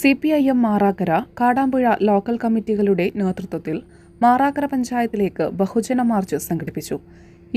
C P I M Marakkara Kadampuzha local കമ്മിറ്റികളുടെ നേതൃത്വത്തിൽ മാറാക്കര പഞ്ചായത്തിലേക്ക് ബഹുജന മാർച്ച് സംഘടിപ്പിച്ചു.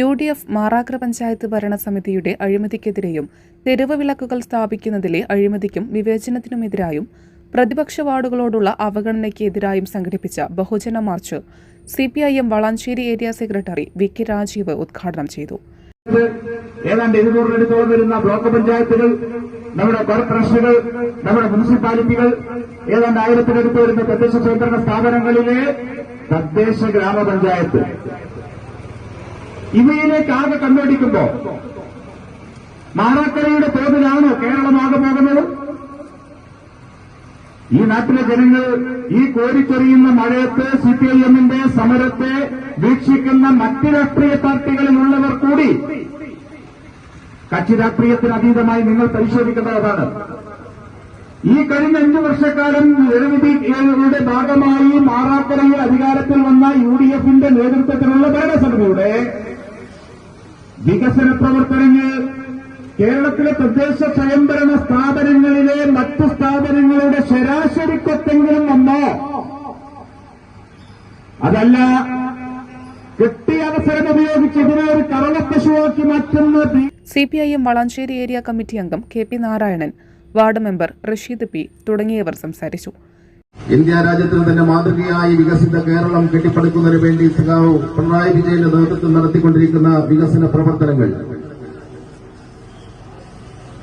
U D F Marakkara panchayat ഭരണസമിതിയുടെ അഴിമതിക്കെതിരെയും തെരുവ് വിളക്കുകൾ സ്ഥാപിക്കുന്നതിലെ അഴിമതിക്കും വിവേചനത്തിനുമെതിരായും പ്രതിപക്ഷ വാർഡുകളോടുള്ള അവഗണനയ്ക്കെതിരായും സംഘടിപ്പിച്ച ബഹുജന march C P I M Valanchery area secretary V K Rajeev ഉദ്ഘാടനം ചെയ്തു. ഏതാണ്ട് ഇരുന്നൂറിനടുത്തോളം വരുന്ന ബ്ലോക്ക് പഞ്ചായത്തുകൾ നമ്മുടെ കോർപ്പറേഷനുകൾ നമ്മുടെ മുനിസിപ്പാലിറ്റികൾ ഏതാണ്ട് ആയിരത്തിനടുത്ത് വരുന്ന തദ്ദേശ സ്വയംഭരണ സ്ഥാപനങ്ങളിലെ തദ്ദേശ ഗ്രാമപഞ്ചായത്ത്. ഇവയിലേക്ക് ആകെ കണ്ണോടിക്കുമ്പോ മാറാക്കരയുടെ തോതിലാണോ കേരളമാകെ പോകുന്നത്? ഈ നാട്ടിലെ ജനങ്ങൾ ഈ കോരിച്ചൊറിയുന്ന മഴയത്ത് സി പി ഐ എമ്മിന്റെ സമരത്തെ വീക്ഷിക്കുന്ന മറ്റ് രാഷ്ട്രീയ പാർട്ടികളിലുള്ളവർ കൂടി കക്ഷി രാഷ്ട്രീയത്തിന് അതീതമായി നിങ്ങൾ പരിശോധിക്കേണ്ടതാണ്. ഈ കഴിഞ്ഞ അഞ്ചു വർഷക്കാലം ജനവിധിയുടെ ഭാഗമായി മാറാക്കരയിൽ അധികാരത്തിൽ വന്ന യു ഡി എഫിന്റെ നേതൃത്വത്തിലുള്ള ഭരണസമിതിയുടെ വികസന പ്രവർത്തനങ്ങൾ കേരളത്തിലെ തദ്ദേശ സ്വയംഭരണ സ്ഥാപനങ്ങളിലെ മറ്റു സ്ഥാപനങ്ങളുടെ ശരാശരിക്കൊത്തെങ്കിലും വന്നോ അതല്ല കിട്ടിയ അവസരം ഉപയോഗിച്ച് ഇതിനെ ഒരു കറവപ്പശുവാക്കി മാറ്റുന്ന C P I M Valanchery area committee അംഗം K P Narayanan ward member Rasheed P തുടങ്ങിയവർ സംസാരിച്ചു. ഇന്ത്യ രാജ്യത്തിന് തന്നെ മാതൃകയായി വികസിത കേരളം കെട്ടിപ്പടുക്കുന്നതിന് വേണ്ടി സഖാവ് പിണറായി വിജയന്റെ നേതൃത്വം നടത്തിക്കൊണ്ടിരിക്കുന്ന വികസന പ്രവർത്തനങ്ങൾ.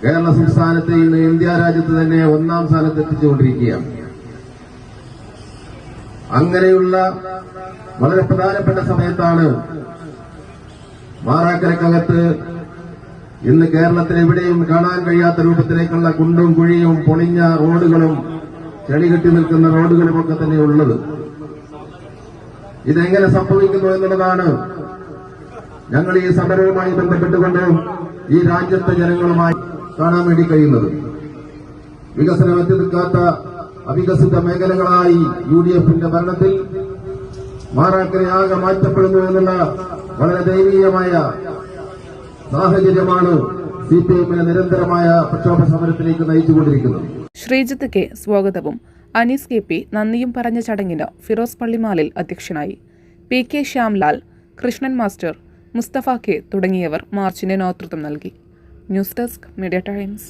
കേരള സംസ്ഥാനത്തെ ഇന്ന് ഇന്ത്യ രാജ്യത്ത് തന്നെ ഒന്നാം സ്ഥാനത്ത് എത്തിച്ചുകൊണ്ടിരിക്കുകയാണ് അങ്ങനെയുള്ള വളരെ പ്രധാനപ്പെട്ട സമയത്താണ് മാറാക്കരക്കകത്ത് ഇന്ന് കേരളത്തിൽ എവിടെയും കാണാൻ കഴിയാത്ത രൂപത്തിലേക്കുള്ള കുണ്ടും കുഴിയും പൊളിഞ്ഞ റോഡുകളും ചെളി കെട്ടി നിൽക്കുന്ന റോഡുകളുമൊക്കെ തന്നെ ഉള്ളത്. ഇതെങ്ങനെ സംഭവിക്കുന്നു എന്നുള്ളതാണ് ഞങ്ങൾ ഈ സമരവുമായി ബന്ധപ്പെട്ടുകൊണ്ട് ഈ രാജ്യത്തെ ജനങ്ങളുമായി കാണാൻ വേണ്ടി കഴിയുന്നത്. വികസനം എത്തി നിൽക്കാത്ത അവികസിത മേഖലകളായി യു ഡി എഫിന്റെ ഭരണത്തിൽ മാറാക്കരയാകെ മാറ്റപ്പെടുന്നു എന്നുള്ള വളരെ ദയനീയമായ സാഹചര്യമാണ് സി പി എമ്മിനെ നിരന്തരമായ പ്രക്ഷോഭ സമരത്തിലേക്ക് നയിച്ചുകൊണ്ടിരിക്കുന്നത്. ശ്രീജിത്ത് കെ. സ്വാഗതവും. അനീസ് കെ. പി. നന്ദിയും പറഞ്ഞ ചടങ്ങിന് ഫിറോസ് പള്ളിമാലിൽ അധ്യക്ഷനായി. P. K. Shyamlal Krishnan master Musthafa K. തുടങ്ങിയവർ മാർച്ചിന് നേതൃത്വം നൽകി. News desk media times.